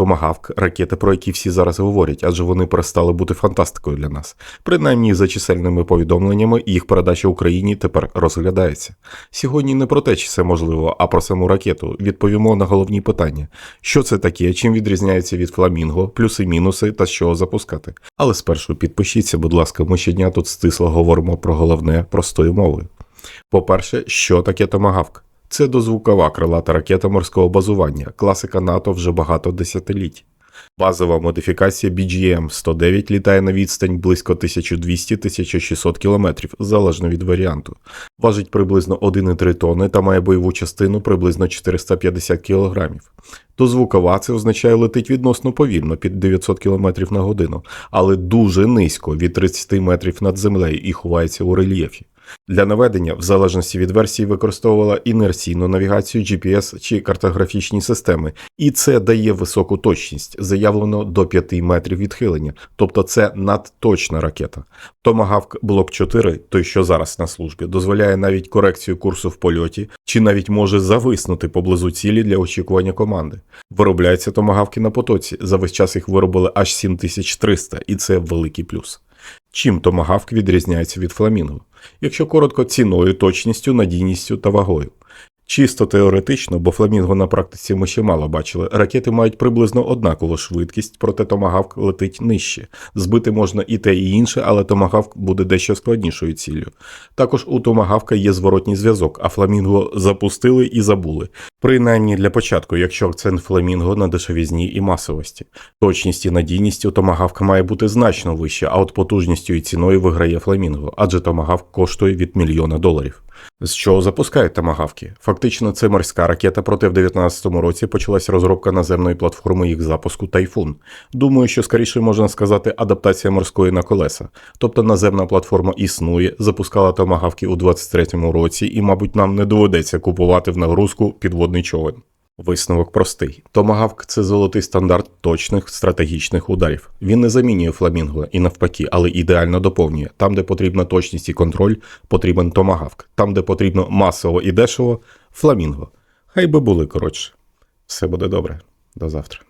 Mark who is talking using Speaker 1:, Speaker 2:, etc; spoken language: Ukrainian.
Speaker 1: Томагавк ракети, про які всі зараз говорять, адже вони перестали бути фантастикою для нас. Принаймні, за чисельними повідомленнями, їх передача Україні тепер розглядається. Сьогодні не про те, чи це можливо, а про саму ракету. Відповімо на головні питання: що це таке, чим відрізняється від фламінго, плюси, мінуси та з чого запускати. Але спершу підпишіться, будь ласка, ми щодня тут стисло говоримо про головне простою мовою. По-перше, що таке томагавк? Це дозвукова крилата ракета морського базування, класика НАТО вже багато десятиліть. Базова модифікація BGM-109 літає на відстань близько 1200-1600 км, залежно від варіанту. Важить приблизно 1,3 тонни та має бойову частину приблизно 450 кг. Дозвукова це означає летить відносно повільно під 900 км на годину, але дуже низько від 30 метрів над землею і ховається у рельєфі. Для наведення, в залежності від версії, використовувала інерційну навігацію, GPS чи картографічні системи, і це дає високу точність, заявлено до 5 метрів відхилення, тобто це надточна ракета. Томагавк Блок 4, той що зараз на службі, дозволяє навіть корекцію курсу в польоті, чи навіть може зависнути поблизу цілі для очікування команди. Виробляються томагавки на потоці. За весь час їх виробили аж 7300, і це великий плюс. Чим томагавк відрізняється від фламінго? Якщо коротко, ціною, точністю, надійністю та вагою. Чисто теоретично, бо фламінго на практиці ми ще мало бачили, ракети мають приблизно однакову швидкість, проте томагавк летить нижче. Збити можна і те, і інше, але томагавк буде дещо складнішою ціллю. Також у томагавка є зворотній зв'язок, а фламінго запустили і забули. Принаймні для початку, якщо акцент фламінго на дешевізні і масовості. Точність і надійність у томагавка має бути значно вища, а от потужністю і ціною виграє фламінго, адже томагавк коштує від мільйона доларів. З чого запускають тамагавки. Фактично, це морська ракета, проте в 2019 році почалась розробка наземної платформи їх запуску Тайфун. Думаю, що скоріше можна сказати адаптація морської на колеса. Тобто наземна платформа існує, запускала тамагавки у 2023 році, і, мабуть, нам не доведеться купувати в нагрузку підводний човен. Висновок простий. Томагавк це золотий стандарт точних стратегічних ударів. Він не замінює фламінго і навпаки, але ідеально доповнює. Там, де потрібна точність і контроль, потрібен томагавк. Там, де потрібно масово і дешево фламінго. Хай би були коротше. Все буде добре. До завтра.